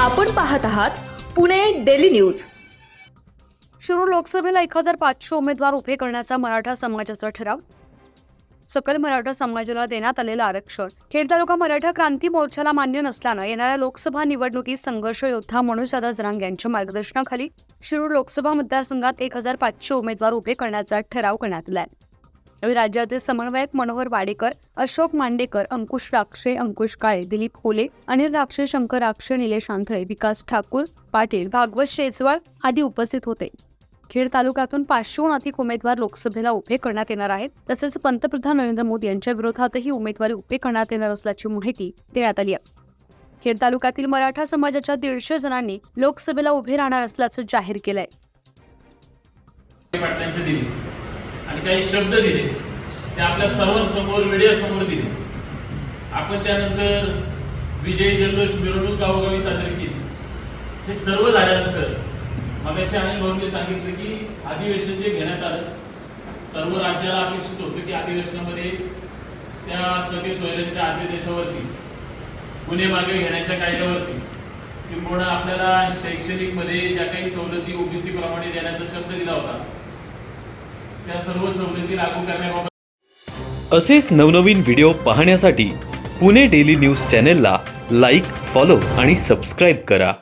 आपण पाहत आहात पुणे डेली न्यूज. शिरूर लोकसभेला एक हजार पाचशे उमेदवार उभे करण्याचा मराठा समाजाचा ठराव. सकल मराठा समाजाला देण्यात आलेलं आरक्षण. खेड तालुका मराठा क्रांती मोर्चाला मान्य नसल्यानं येणाऱ्या लोकसभा निवडणुकीत संघर्ष योद्धा मनुष्यदा जरांग यांच्या मार्गदर्शनाखाली शिरूर लोकसभा मतदारसंघात एक हजार पाचशे उमेदवार उभे करण्याचा ठराव करण्यात आला आहे राज्याचे समन्वयक मनोहर वाडेकर अशोक मांडेकर अंकुश राक्षे अंकुश काळे दिलीप होले अनिल राक्षे शंकर राक्षे निलेश आंधळे विकास ठाकूर पाटील भागवत शेजवाळ आदी उपस्थित होते. खेड तालुक्यातून पाचशेहून अधिक उमेदवार लोकसभेला उभे करण्यात येणार आहेत. तसेच पंतप्रधान नरेंद्र मोदी यांच्या विरोधातही उमेदवारी उभे करण्यात येणार असल्याची माहिती देण्यात आली आहे. खेड तालुक्यातील मराठा समाजाच्या दीडशे जणांनी लोकसभेला उभे राहणार असल्याचं जाहीर केलंय. आणि काही शब्द दिले. ते आपल्या सर्वांसमोर मीडियासमोर दिले. आपण त्यानंतर विजयी जल्लोष मिरवणूक गावोगावी साजरी केली. हे सर्व झाल्यानंतर मगाशी अनिल भाऊंनी सांगितलं की अधिवेशन जे घेण्यात आलं सर्व राज्याला अपेक्षित होतं की अधिवेशनामध्ये त्या सगळे सोयऱ्यांच्या आदिदेशावरती गुन्हे मागे घेण्याच्या कायद्यावरती किंवा आपल्याला शैक्षणिकमध्ये ज्या काही सवलती ओबीसी प्रमाणे देण्याचा शब्द दिला होता त्या सर्व सवलती लागू करण्याबाबत असेच नवनवीन व्हिडिओ पाहण्यासाठी पुणे डेली न्यूज चॅनेलला लाईक फॉलो आणि सबस्क्राईब करा.